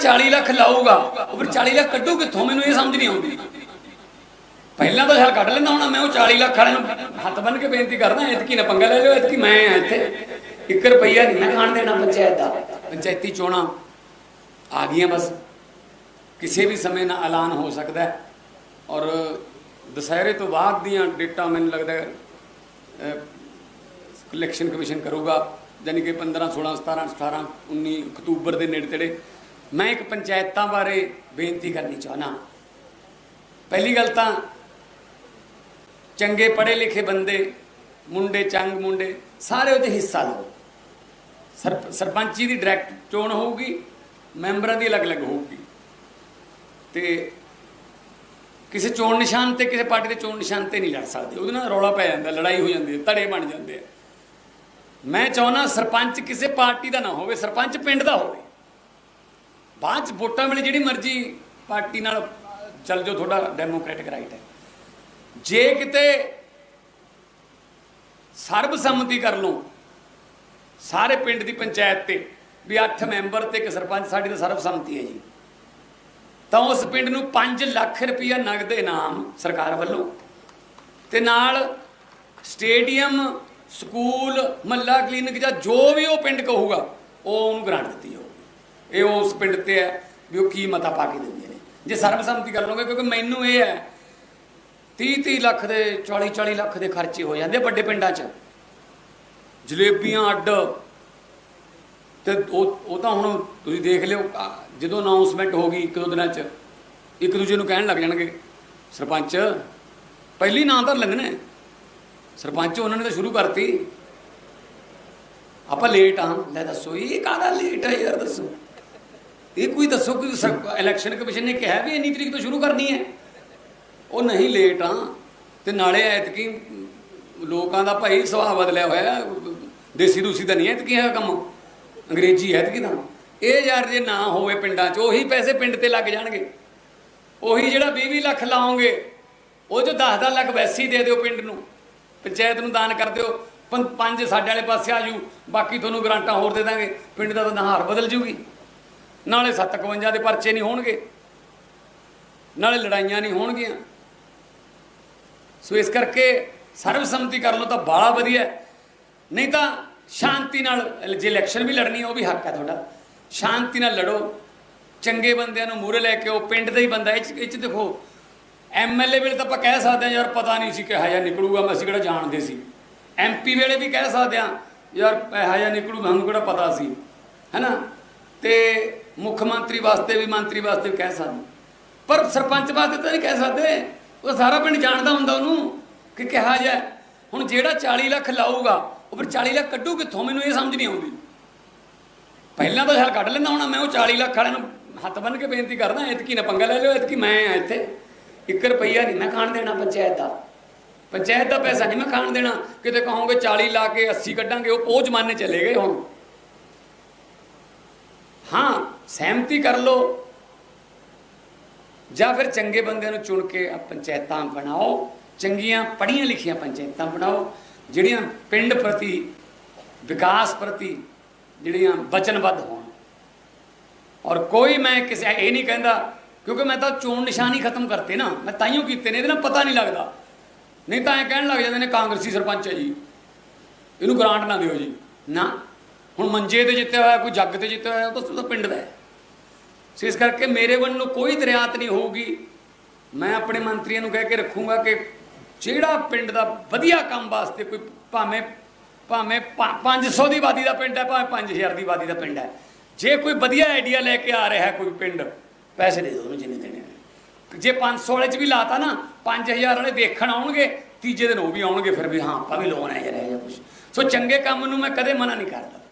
40 ਲੱਖ ਲਾਊਗਾ। ਉਹ ਫਿਰ 40 ਲੱਖ ਕੱਢੂ ਕਿੱਥੋਂ? ਮੈਨੂੰ ਇਹ ਸਮਝ ਨਹੀਂ ਆਉਂਦੀ। ਪਹਿਲਾਂ ਤਾਂ ਛਾਲ ਕੱਢ ਲੈਂਦਾ ਹੁਣ ਮੈਂ, ਉਹ 40 ਲੱਖ ਵਾਲੇ ਨੂੰ ਹੱਥ ਬੰਨ ਕੇ ਬੇਨਤੀ ਕਰਦਾ, ਐਤਕੀ ਨਾ ਪੰਗਾ ਲੈ ਲਿਓ, ਐਤਕੀ ਮੈਂ ਆ ਇੱਥੇ। 1 ਰੁਪਈਆ ਨਹੀਂ ਮੈਂ ਖਾਣ ਦੇਣਾ ਪੰਚਾਇਤ ਦਾ। ਪੰਚਾਇਤੀ ਚੋਣਾਂ ਆ ਗਈਆਂ ਬਸ। ਕਿਸੇ ਵੀ ਸਮੇਂ ਨਾਲ ਐਲਾਨ ਹੋ ਸਕਦਾ ਹੈ। ਔਰ ਦੁਸਹਿਰੇ ਤੋਂ ਬਾਅਦ ਦੀਆਂ ਡੇਟਾਂ ਮੈਨੂੰ ਲੱਗਦਾ ਇਲੈਕਸ਼ਨ ਕਮਿਸ਼ਨ ਕਰੂਗਾ। ਯਾਨੀ ਕਿ 15 16 17 18 19 ਅਕਤੂਬਰ ਦੇ ਨੇੜੇ ਤੇੜੇ ਮੈਂ ਇੱਕ ਪੰਚਾਇਤਾਂ ਬਾਰੇ ਬੇਨਤੀ ਕਰਨੀ ਚਾਹਨਾ ਪਹਿਲੀ ਗੱਲ ਤਾਂ ਚੰਗੇ ਪੜ੍ਹੇ ਲਿਖੇ ਬੰਦੇ, ਮੁੰਡੇ, ਚੰਗ ਮੁੰਡੇ, ਸਾਰੇ ਉਹਦੇ ਹਿੱਸਾ ਲਓ। ਸਰਪ- ਸਰਪੰਚੀ ਦੀ ਡਾਇਰੈਕਟ ਚੋਣ ਹੋਊਗੀ, ਮੈਂਬਰਾਂ ਦੀ ਅਲੱਗ-ਅਲੱਗ ਹੋਊਗੀ। ਤੇ ਕਿਸੇ ਚੋਣ ਨਿਸ਼ਾਨ ਤੇ, ਕਿਸੇ ਪਾਰਟੀ ਦੇ ਚੋਣ ਨਿਸ਼ਾਨ ਤੇ ਨਹੀਂ ਲੜ ਸਕਦੇ। ਉਹਦੇ ਨਾਲ ਰੌਲਾ ਪੈ ਜਾਂਦਾ, ਲੜਾਈ ਹੋ ਜਾਂਦੀ ਹੈ, ਧੜੇ ਬਣ ਜਾਂਦੇ ਆ। ਮੈਂ ਚਾਹੁੰਦਾ ਸਰਪੰਚ ਕਿਸੇ ਪਾਰਟੀ ਦਾ ਨਾ ਹੋਵੇ, ਸਰਪੰਚ ਪਿੰਡ ਦਾ ਹੋਵੇ। ਬਾਅਦ ਚ ਵੋਟਾਂ ਵੇਲੇ ਜਿਹੜੀ ਮਰਜ਼ੀ ਪਾਰਟੀ ਨਾਲ ਚੱਲ ਜਾਓ, ਤੁਹਾਡਾ ਡੈਮੋਕ੍ਰੈਟਿਕ ਰਾਈਟ ਹੈ। ਜੇ ਕਿਤੇ ਸਰਬਸੰਮਤੀ ਕਰ ਲਓ, ਸਾਰੇ ਪਿੰਡ ਦੀ ਪੰਚਾਇਤ ਤੇ, ਵੀ 8 ਮੈਂਬਰ ਤੇ ਇੱਕ ਸਰਪੰਚ, ਸਾਡੀ ਤਾਂ ਸਰਬਸੰਮਤੀ ਹੈ ਜੀ। ਤਾਂ ਉਸ ਪਿੰਡ ਨੂੰ 5 ਲੱਖ ਰੁਪਇਆ ਨਗਦ ਇਨਾਮ ਸਰਕਾਰ ਵੱਲੋਂ ਤੇ ਨਾਲ ਸਟੇਡੀਅਮ, ਸਕੂਲ, ਮੱਲਾ ਕਲੀਨਿਕ ਜਾਂ ਜੋ ਵੀ ਉਹ ਪਿੰਡ ਕਹੂਗਾ, ਉਹ ਉਹਨੂੰ ਗ੍ਰਾਂਟ ਦਿੱਤੀ ਜਾਊਗੀ ਇਹ ਉਸ ਪਿੰਡ ਤੇ ਹੈ ਵੀ ਉਹ ਕੀ ਮਤਾ ਪਾ ਕੇ ਦਿੰਦੇ ਨੇ। ਜੇ ਸਰਬਸੰਮਤੀ ਗੱਲ ਹੋਵੇ ਕਿਉਂਕਿ ਮੈਨੂੰ ਇਹ ਹੈ 30 30 ਲੱਖ ਦੇ 40 40 ਲੱਖ ਦੇ ਖਰਚੇ ਹੋ ਜਾਂਦੇ ਵੱਡੇ ਪਿੰਡਾਂ 'ਚ। ਜਲੇਬੀਆਂ ਅੱਡ। ਤੇ ਉਹ ਉਹ ਤਾਂ ਹੁਣ ਤੁਸੀਂ ਦੇਖ ਲਿਓ ਜਦੋਂ ਅਨਾਉਂਸਮੈਂਟ ਹੋ ਗਈ ਇੱਕ ਦੋ ਦਿਨਾਂ 'ਚ, ਇੱਕ ਦੂਜੇ ਨੂੰ ਕਹਿਣ ਲੱਗ ਜਾਣਗੇ, ਸਰਪੰਚ, ਪਹਿਲੀ ਨਾਂ ਤਾਂ ਲੈਂਦੇ ਸਰਪੰਚ ਉਹਨਾਂ ਨੇ ਤਾਂ ਸ਼ੁਰੂ ਕਰਤੀ। ਆਪਾਂ ਲੇਟ ਆ। ਲੈ ਦੱਸੋ, ਇਹ ਕਾਹਦਾ ਲੇਟ ਹੈ ਯਾਰ ਦੱਸੋ? ਇਹ ਕੋਈ ਦੱਸੋ ਕੋਈ ਇਲੈਕਸ਼ਨ ਕਮਿਸ਼ਨ ਨੇ ਕਿਹਾ ਵੀ ਇੰਨੀ ਤਰੀਕ ਤੋਂ ਸ਼ੁਰੂ ਕਰਨੀ ਹੈ? ਉਹ ਨਹੀਂ ਲੇਟ ਆ। ਤੇ ਨਾਲੇ ਐਤਕੀ ਲੋਕਾਂ ਦਾ ਭਾਈ ਸੁਭਾਅ ਬਦਲਿਆ ਹੋਇਆ ਦੇਸੀ ਦੂਸੀ ਦਾ ਨਹੀਂ ਐਤਕੀ ਹੈ ਕੰਮ। ਅੰਗਰੇਜ਼ੀ ਐਤਕੀ ਤਾਂ। ਇਹ ਯਾਰ ਜੇ ਨਾ ਹੋਵੇ ਪਿੰਡਾਂ 'ਚ, ਉਹੀ ਪੈਸੇ ਪਿੰਡ ਤੇ ਲੱਗ ਜਾਣਗੇ। ਉਹੀ ਜਿਹੜਾ 20 ਲੱਖ ਲਾਓਗੇ, ਉਹ ਜੋ 10-10 ਲੱਖ ਵੈਸੀ ਦੇ ਦਿਓ ਪਿੰਡ ਨੂੰ। ਪੰਚਾਇਤ ਨੂੰ ਦਾਨ ਕਰ ਦਿਓ। ਪੰ- ਪੰਜ ਸਾਡੇ ਵਾਲੇ ਪਾਸੇ ਆ ਜੂ। ਬਾਕੀ ਤੁਹਾਨੂੰ ਗਰਾਂਟਾਂ ਹੋਰ ਦੇ ਦਾਂਗੇ। ਪਿੰਡ ਦਾ ਤਾਂ ਨਹਾਰ ਬਦਲ ਜੂਗੀ। ਨਾਲੇ 751 ਦੇ ਪਰਚੇ ਨਹੀਂ ਹੋਣਗੇ। ਨਾਲੇ ਲੜਾਈਆਂ ਨਹੀਂ ਹੋਣਗੀਆਂ। ਸੋ ਇਸ ਕਰਕੇ ਸਰਬਸੰਮਤੀ ਕਰ ਲਓ ਤਾਂ ਬਾਲਾ ਵਧੀਆ ਨਹੀਂ ਤਾਂ ਸ਼ਾਂਤੀ ਨਾਲ, ਜੇ ਇਲੈਕਸ਼ਨ ਵੀ ਲੜਨੀ ਹੈ, ਉਹ ਵੀ ਹੱਕ ਹੈ ਤੁਹਾਡਾ। ਸ਼ਾਂਤੀ ਨਾਲ ਲੜੋ। ਚੰਗੇ ਬੰਦਿਆਂ ਨੂੰ ਮੂਹਰੇ ਲੈ ਕੇ ਉਹ ਪਿੰਡ ਦਾ ਹੀ ਬੰਦਾ ਇਹ 'ਚ- ਇਹ ਚ ਦੇਖੋ ਐਮਐਲਏ ਵੇਲੇ ਤਾਂ ਆਪਾਂ ਕਹਿ ਸਕਦੇ ਹਾਂ, ਯਾਰ ਪਤਾ ਨਹੀਂ ਸੀ ਕਿ ਹਜਾ ਨਿਕਲੂਗਾ। ਮੈਂ ਅਸੀਂ ਕਿਹੜਾ ਜਾਣਦੇ ਸੀ। ਐਮਪੀ ਵੇਲੇ ਵੀ ਕਹਿ ਸਕਦੇ ਹਾਂ, ਯਾਰ ਹਜਾ ਨਿਕਲੂ ਸਾਨੂੰ ਕਿਹੜਾ ਪਤਾ ਸੀ। ਹੈਨਾ ਤੇ ਮੁੱਖ ਮੰਤਰੀ ਵਾਸਤੇ ਵੀ ਮੰਤਰੀ ਵਾਸਤੇ ਵੀ ਕਹਿ ਸਕਦੇ। ਪਰ ਸਰਪੰਚ ਵਾਸਤੇ ਤਾਂ ਨਹੀਂ ਕਹਿ ਸਕਦੇ। ਉਹ ਸਾਰਾ ਪਿੰਡ ਜਾਣਦਾ ਹੁੰਦਾ ਉਹਨੂੰ ਕਿ ਕਿਹਾ ਜਾ ਹੁਣ ਜਿਹੜਾ 40 ਲੱਖ ਲਾਊਗਾ, ਉਹ ਫਿਰ 40 ਲੱਖ ਕੱਢੂ ਕਿੱਥੋਂ? ਮੈਨੂੰ ਇਹ ਸਮਝ ਨਹੀਂ ਆਉਂਦੀ। ਪਹਿਲਾਂ ਤਾਂ ਛਾਲ ਕੱਢ ਲੈਂਦਾ ਹੁਣ ਮੈਂ, ਉਹ 40 ਲੱਖ ਵਾਲਿਆਂ ਨੂੰ ਹੱਥ ਬੰਨ ਕੇ ਬੇਨਤੀ ਕਰਦਾ, ਇਤਕੀ ਨਾ ਪੰਗਾ ਲੈ ਲਿਓ, ਇਤਕੀ ਮੈਂ ਆ ਇੱਥੇ। 1 ਰੁਪਈਆ ਨਹੀਂ ਮੈਂ ਖਾਣ ਦੇਣਾ ਪੰਚਾਇਤ ਦਾ। ਪੰਚਾਇਤ ਦਾ ਪੈਸਾ ਨਹੀਂ ਮੈਂ ਖਾਣ ਦੇਣਾ। ਕਿਤੇ ਕਹੋਗੇ 40 ਲਾ ਕੇ 80 ਕੱਢਾਂਗੇ, ਉਹ ਉਹ ਜ਼ਮਾਨੇ ਚਲੇ ਗਏ ਹੁਣ। ਸਹਿਮਤੀ ਕਰ ਲਓ। ਜਾਂ ਫਿਰ ਚੰਗੇ ਬੰਦਿਆਂ ਨੂੰ ਚੁਣ ਕੇ ਪੰਚਾਇਤਾਂ ਬਣਾਓ। ਚੰਗੀਆਂ ਪੜ੍ਹੀਆਂ ਲਿਖੀਆਂ ਪੰਚਾਇਤਾਂ ਬਣਾਓ, ਜਿਹੜੀਆਂ ਪਿੰਡ ਪ੍ਰਤੀ, ਵਿਕਾਸ ਪ੍ਰਤੀ ਜਿਹੜੀਆਂ ਵਚਨਬੱਧ ਹੋਣ। ਔਰ ਕੋਈ ਮੈਂ ਕਿਸੇ ਇਹ ਨਹੀਂ ਕਹਿੰਦਾ, ਕਿਉਂਕਿ ਮੈਂ ਤਾਂ ਚੋਣ ਨਿਸ਼ਾਨ ਹੀ ਖਤਮ ਕਰਤੇ ਨਾ। ਮੈਂ ਤਾਈਓ ਕੀਤੇ ਨੇ, ਇਹਦੇ ਨਾਲ ਪਤਾ ਨਹੀਂ ਲੱਗਦਾ। ਨਹੀਂ ਤਾਂ ਇਹ ਕਹਿਣ ਲੱਗ ਜਾਂਦੇ ਨੇ, ਕਾਂਗਰਸੀ ਸਰਪੰਚ ਹੈ ਜੀ। ਇਹਨੂੰ ਗ੍ਰਾਂਟ ਨਾ ਦਿਓ ਜੀ। ਨਾ। ਹੁਣ ਮੰਜੇ ਤੇ ਜਿੱਤਿਆ ਹੋਇਆ, ਕੋਈ ਜੱਗ ਤੇ ਜਿੱਤਿਆ ਹੋਇਆ, ਉਹ ਤਾਂ- ਉਹ ਤਾਂ ਪਿੰਡ ਦਾ ਹੈ। ਸੋ ਇਸ ਕਰਕੇ ਮੇਰੇ ਵੱਲੋਂ ਕੋਈ ਦਰਿਆਤ ਨਹੀਂ ਹੋਊਗੀ। ਮੈਂ ਆਪਣੇ ਮੰਤਰੀਆਂ ਨੂੰ ਕਹਿ ਕੇ ਰੱਖੂੰਗਾ ਕਿ ਜਿਹੜਾ ਪਿੰਡ ਦਾ ਵਧੀਆ ਕੰਮ ਵਾਸਤੇ ਕੋਈ ਭਾਵੇਂ ਭਾਵੇਂ 500 ਦੀ ਆਬਾਦੀ ਦਾ ਪਿੰਡ ਹੈ, ਭਾਵੇਂ 5000 ਦੀ ਆਬਾਦੀ ਦਾ ਪਿੰਡ ਹੈ। ਜੇ ਕੋਈ ਵਧੀਆ ਆਈਡੀਆ ਲੈ ਕੇ ਆ ਰਿਹਾ ਹੈ ਕੋਈ ਪਿੰਡ, ਪੈਸੇ ਦੇ ਦਿਓ ਉਹਨੂੰ ਜਿੰਨੇ ਦੇਣੇ ਨੇ। ਜੇ 500 ਵਾਲੇ ਚ ਵੀ ਲਾਤਾ ਨਾ 5000 ਵਾਲੇ ਦੇਖਣ ਆਉਣਗੇ, ਤੀਜੇ ਦਿਨ ਉਹ ਵੀ ਆਉਣਗੇ, ਫਿਰ ਵੀ ਹਾਂ, ਆਪਾਂ ਵੀ ਲੋਨ ਹੈ ਯਾਰ, ਇਹ ਕੁਝ ਸੋ ਚੰਗੇ ਕੰਮ ਨੂੰ ਮੈਂ ਕਦੇ ਮਨਾ ਨਹੀਂ ਕਰਦਾ।